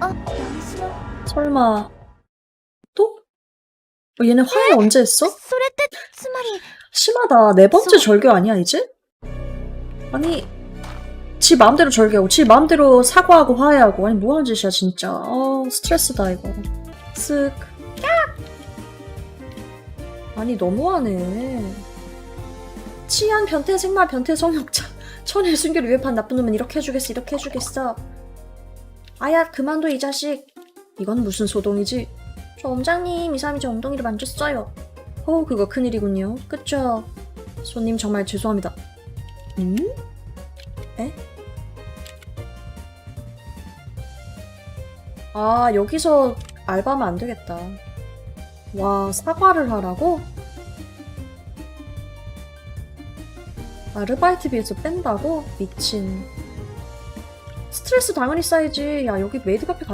あ、大事な。 설마 또? 어, 얘네 화해 언제 했어? それって、つまり、 심하다. 네 번째 소- 절교 아니야 이제? 아니 지 마음대로 절교하고 지 마음대로 사과하고 화해하고 아니 뭐하는 짓이야 진짜. 어 스트레스다 이거. 쓱. 아니 너무하네. 치안 변태 생마 변태 성욕자 천일 순결 위협한 나쁜 놈은 이렇게 해주겠어 이렇게 해주겠어. 아야 그만둬 이 자식. 이건 무슨 소동이지? 저 엄장님 이 사람이 제 엉덩이를 만졌어요. 어, 그거 큰일이군요. 그쵸? 손님 정말 죄송합니다. 음? 에? 아, 여기서 알바하면 안 되겠다. 와, 사과를 하라고? 아르바이트 비에서 뺀다고? 미친. 스트레스 당연히 쌓이지. 야, 여기 메이드 카페 가